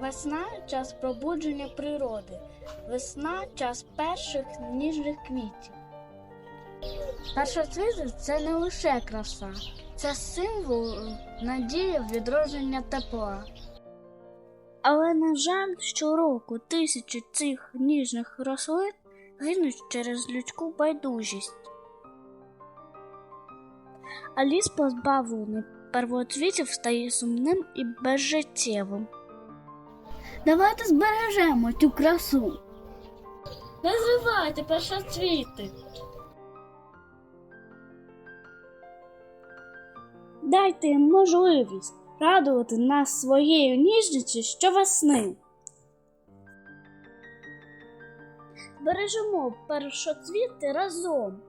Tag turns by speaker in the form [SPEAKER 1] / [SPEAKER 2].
[SPEAKER 1] Весна час пробудження природи. Весна час перших ніжних квітів. Першоцвіти це не лише краса, це символ надії відродження тепла. Але, на жаль, щороку тисячі цих ніжних рослин гинуть через людську байдужість. А ліс позбавлений первоцвітів стає сумним і безжиттєвим. Давайте збережемо цю красу. Не зривайте першоцвіти. Дайте їм можливість радувати нас своєю ніжністю щовесни. Бережемо першоцвіти разом.